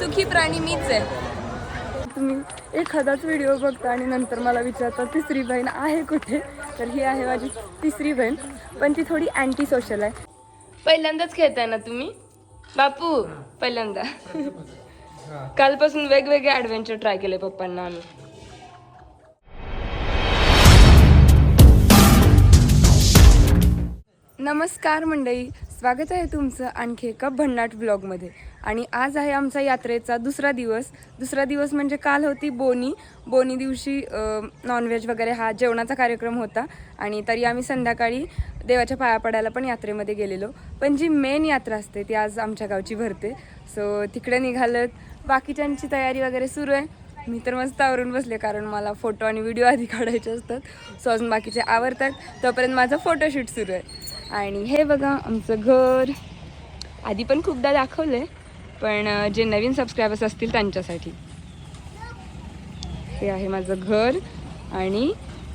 सुखी प्राणी मीच आहे. तुम्ही एखादाच व्हिडिओ बघता आणि नंतर मला विचारता तिसरी बहीण आहे कुठे? तर ही आहे माझी तिसरी बहीण पण ती थोडी अँटी सोशल आहे. पहिल्यांदाच खेळताय ना तुम्ही? बापू पहिल्यांदा. कालपासून वेगवेगळे ॲडव्हेंचर ट्राय केले पप्पांना आम्ही. नमस्कार मंडळी स्वागत आहे तुमचं आणखी एका भन्नाट ब्लॉगमध्ये आणि आज आहे आमचा यात्रेचा दुसरा दिवस. दुसरा दिवस म्हणजे काल होती बोनी. बोनी दिवशी नॉनव्हेज वगैरे हा जेवणाचा कार्यक्रम होता आणि तरी आम्ही संध्याकाळी देवाच्या पाया पडायला पण यात्रेमध्ये गेलेलो. पण जी मेन यात्रा असते ती आज आमच्या गावची भरते. सो तिकडे निघालत. बाकीच्यांची तयारी वगैरे सुरू आहे. मी तर मस्त आवरून बसले कारण मला फोटो आणि व्हिडिओ आधी काढायचे असतात. सो अजून बाकीचे आवडतात तोपर्यंत माझं फोटोशूट सुरू आहे. आणि हे बघा आमचं घर. आधी पण खूपदा दाखवलं आहे पण जे नवीन सबस्क्रायबर्स असतील त्यांच्यासाठी. हे आहे माझं घर आणि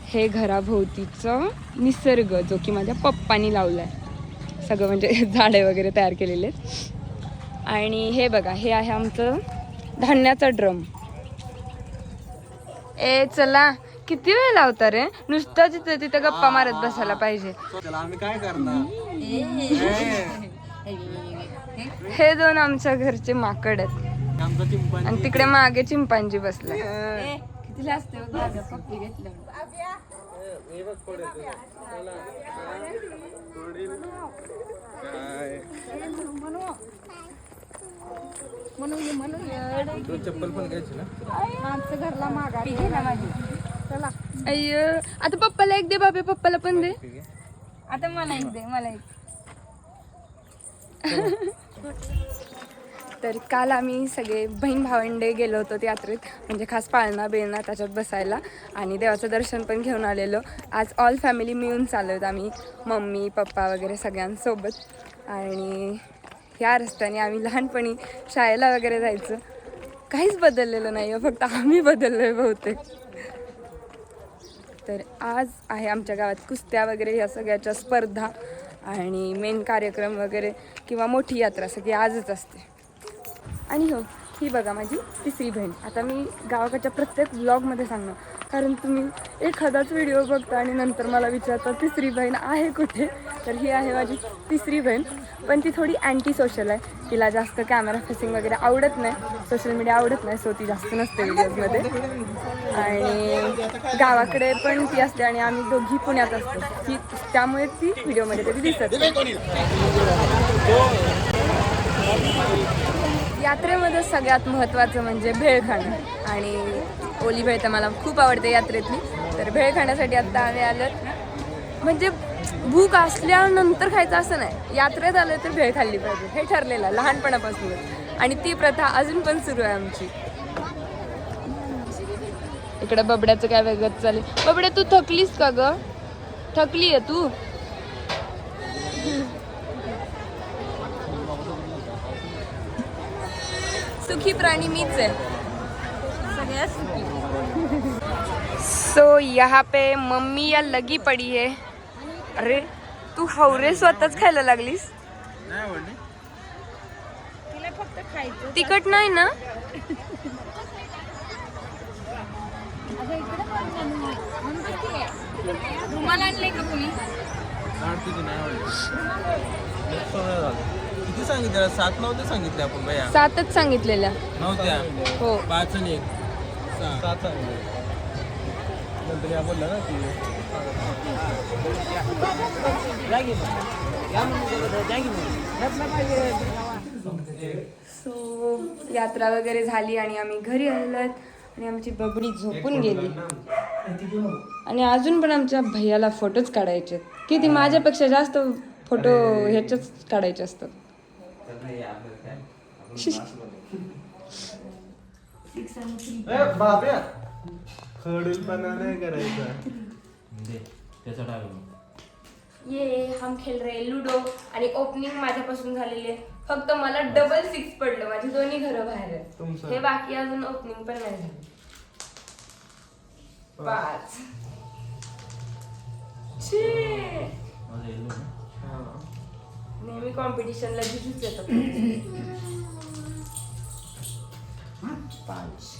हे घराभोवतीचं निसर्ग जो की माझ्या पप्पानी लावला आहे सगळं म्हणजे झाडे वगैरे तयार केलेले आहेत. आणि हे बघा हे आहे आमचं धान्याचा ड्रम. ए चला किती वेळ लावता रे? नुसतं तिथं तिथं गप्पा मारत बसायला पाहिजे. आम्ही काय करणार? हे दोन आमच्या घरचे माकड आहेत. आमचा चिंपांजी. आणि तिकडे मागे चिंपांजी बसलाय. तुला चप्पल पण घ्यायची ना? अय्य आता पप्पाला एक दे बाबे पप्पाला पण दे. आता मला एक दे मला एक. तर काल आम्ही सगळे बहीण भावंडे गेलो होतो यात्रेत म्हणजे खास पाळणा बिळणा त्याच्यात बसायला आणि देवाचं दर्शन पण घेऊन आलेलो. आज ऑल फॅमिली मिळून चालत आम्ही मम्मी पप्पा वगैरे सगळ्यांसोबत. आणि ह्या रस्त्याने आम्ही लहानपणी शाळेला वगैरे जायचं. काहीच बदललेलं नाही आहे फक्त आम्ही बदललो आहे बहुतेक. तर आज आहे आमच्या गावात कुस्त्या वगैरे ह्या सगळ्याच्या स्पर्धा. आणि मेन कार्यक्रम वगैरे किंवा मोठी यात्रा सगळी आजच असते. आणि हो ही बघा माझी तिसरी बहीण. आता मी गावाकडच्या प्रत्येक ब्लॉगमध्ये सांगणार. कारण तुम्ही एखादाच व्हिडिओ बघता आणि नंतर मला विचारता तिसरी बहीण आहे कुठे? तर ही आहे माझी तिसरी बहीण. पण ती थोडी अँटी सोशल आहे. तिला जास्त कॅमेरा फेसिंग वगैरे आवडत नाही. सोशल मीडिया आवडत नाही सो ती जास्त नसते व्हिडिओजमध्ये आणि गावाकडे पण ती असते आणि आम्ही दोघी पुण्यात असतो. ती त्यामुळे ती व्हिडिओमध्ये कधी दिसत यात्रेमध्ये सगळ्यात महत्त्वाचं म्हणजे भेळ खाणं. आणि ओली भेळ तर मला खूप आवडते यात्रेतली. तर भेळ खाण्यासाठी आत्ता आम्ही आलं म्हणजे भूक असल्यानंतर खायचं असं नाही. यात्रेत आलं तर भेळ खाल्ली पाहिजे. हे ठरलेलं लहानपणापासून आणि ती प्रथा अजून पण सुरू आहे आमची. इकडं बबड्याचं काय वेगळंच चालेल बबड्या तू थकलीस का ग? थकली आहे तू. सुखी प्राणी मीच आहे. सो यहाँ पे मम्मी या लगी पडी है। अरे तू हावरे स्वतःच खायला लागलीस? तिखट नाही ना. किती सांगितलं? सात नव्हते सांगितले आपण भैया. सातच सांगितलेल्या. नव्हत्या. हो. पाच आणि एक. नंतर या बोलला ना ती सो यात्रा वगैरे झाली आणि आम्ही घरी आलोत आणि आमची बबडी झोपून गेली. आणि अजून पण आमच्या भैयाला फोटोच काढायचे किती माझ्यापेक्षा जास्त फोटो ह्याच्याच काढायचे असतात. बाब्या खडूलपणा नाही करायचा. ये हम खेळ रहे लुडो. आणि ओपनिंग माझ्यापासून झालेली आहे. फक्त मला डबल सिक्स पडलं. माझी दोन्ही घरं बाहेर आहेत. तुमचं? हे बाकी अजून ओपनिंग पण नाही झाली. पाच. छे. नेहमी कॉम्पिटिशनला जिजूच येतात. पाच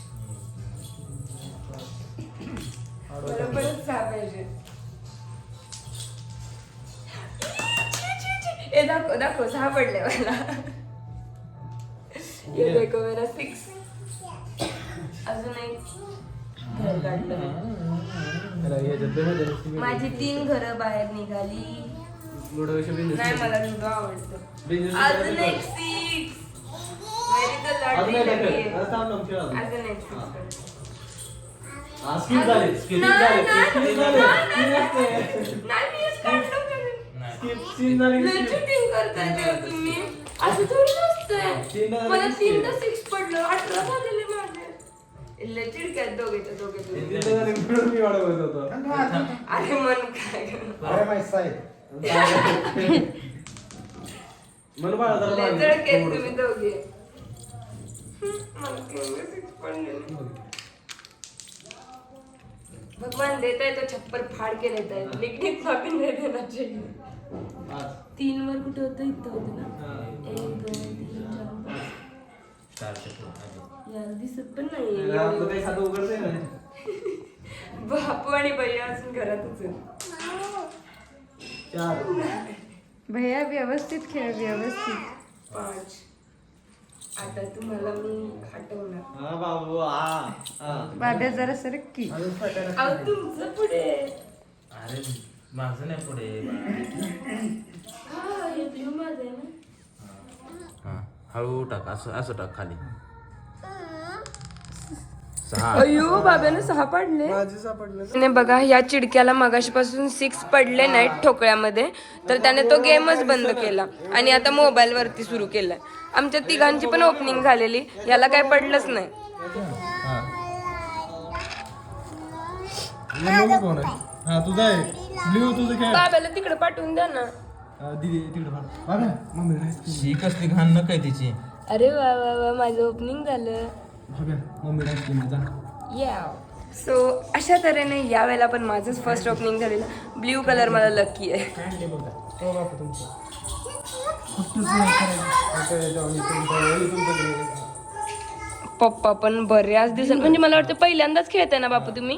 परत सहा पाहिजे ए दाखव दाखव सहा पडले मला. ये देखो. मेरा सिक्स अजून एक घर काढलं. माझी तीन घरं बाहेर निघाली. नाही मला लुडो आवडतं. अजून एक सिक्स है. अजून एक six. नाही, नाही, नाही, मी एक काढलो तरी. लय cheating करताय तेव्हा तुम्ही. असं थोडी नसतंय. मला तीन तर सिक्स पडलं. अठरा झालेले माझे. लय चिडक्यात दोघेच्या दोघे अरे मन काय लय जळकेत तुम्ही दोघे हम्म, मला केवढे six पडलेले. भगवान देता है तो छप्पर फाड़ के देता है लेकिन इतना भी नहीं देना चाहिए. तीन वर कुठे होतं? इथं होतं ना? एक दोन तीन चार पाच. यार दिसत पण नाही बापू आणि भैया अजून घरातच भैया व्यवस्थित खेळ व्यवस्थित. पाच. आता तुम्हाला मी हटवणार. बाबू हा बाब्या जरा सरक की. अहो तुमचं पुढे. अरे माझं नाही पुढे हा हे ब्ल्यू माझं आहे ना. हा हळू टाक असं असं टाक खाली. अयो बाब्याने सहा पडले. माझी सापडले त्याने बघा या चिडक्याला मगाशीपासून सिक्स पडले नाहीत ठोकळ्यामध्ये. तर त्याने तो गेमच बंद केला. आणि आता मोबाईल वरती सुरू केलाय. आमच्या तिघांची पण ओपनिंग झालेली. याला काय पडलंच नाही. कोण आहे? हा तुझा आहे. ब्ल्यू तुझं खेळ बाब्याला तिकडे पाठवून द्या ना. दीदी तिकडे बाबा मम्मी डायस शी कसली घाण तिची. अरे वा वा वा माझं ओपनिंग झालं. मम्मी माझा. या सो अशा तऱ्हेने यावेळेला पण माझंच फर्स्ट ओपनिंग झालेलं. ब्ल्यू कलर मला लकी आहे. हो तुमचं- हे पप्पा पण बऱ्याच दिवसां म्हणजे मला वाटतं पहिल्यांदाच खेळताय ना बापू तुम्ही?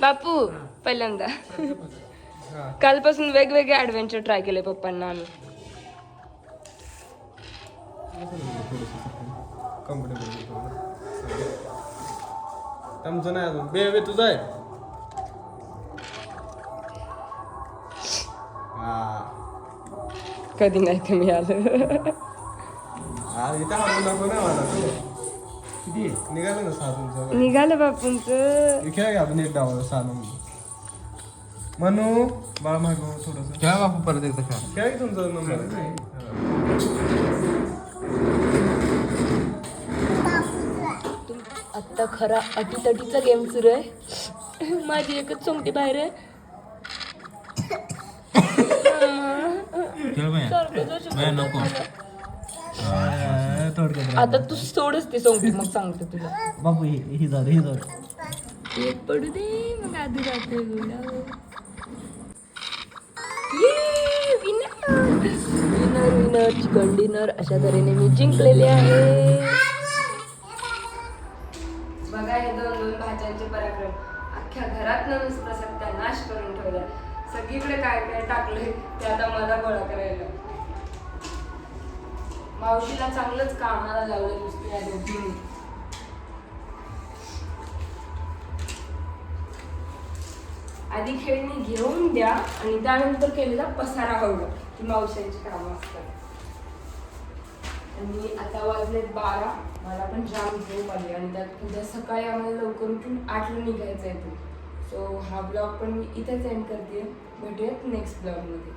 बापू पहिल्यांदा. कालपासून वेगवेगळे ऍडव्हेंचर ट्राय केले पप्पांना आम्ही. कम्फर्टेबल तुमचं नाही अजून. बे बे तुझं आहे. कधी नाही तुम्ही आलं. हा इथं हाणू नको ना मला. तू किती? निघालं ना सहा तुमचं निघालं बापूंचं हे खेळ घ्या आपण एक डाव सहा नंबर म्हणू बाळा मागव थोडस. खेळा बापू परत एकदा खेळा खेळ की तुमचा नंबर? आत्ता खरा अटीतटीचा गेम सुरू आहे. माझी एकच सोंगटी बाहेर आहे. नको. आता तू सोडच ती सोंगटी मग सांगते तुला. बाबू ही ही झालं ही झालं. एक पडू दे मग आधी winner winner winner chicken dinner अशा तऱ्हेने मी जिंकलेले आहे. दोन पराक्रम. अख्ख्या घरात नुसता सत्यानाश करून ठेवला सगळीकडे काय काय टाकलंय ते आता मला गोळा करायला मावशीला चांगलंच कामाला लावलं नुसतं या दोघींनी. आधी खेळणी घेऊन द्या आणि त्यानंतर केलेला पसारा हवं की मावशांची कामं असतात. आणि आता वाजलेत बारा. मला पण जाम झोप आली आणि त्यात उद्या सकाळी आम्हाला लवकर उठून आठला निघायचं आहे तो. सो हा ब्लॉग पण मी इथेच एंड करते भेटूयात नेक्स्ट ब्लॉगमध्ये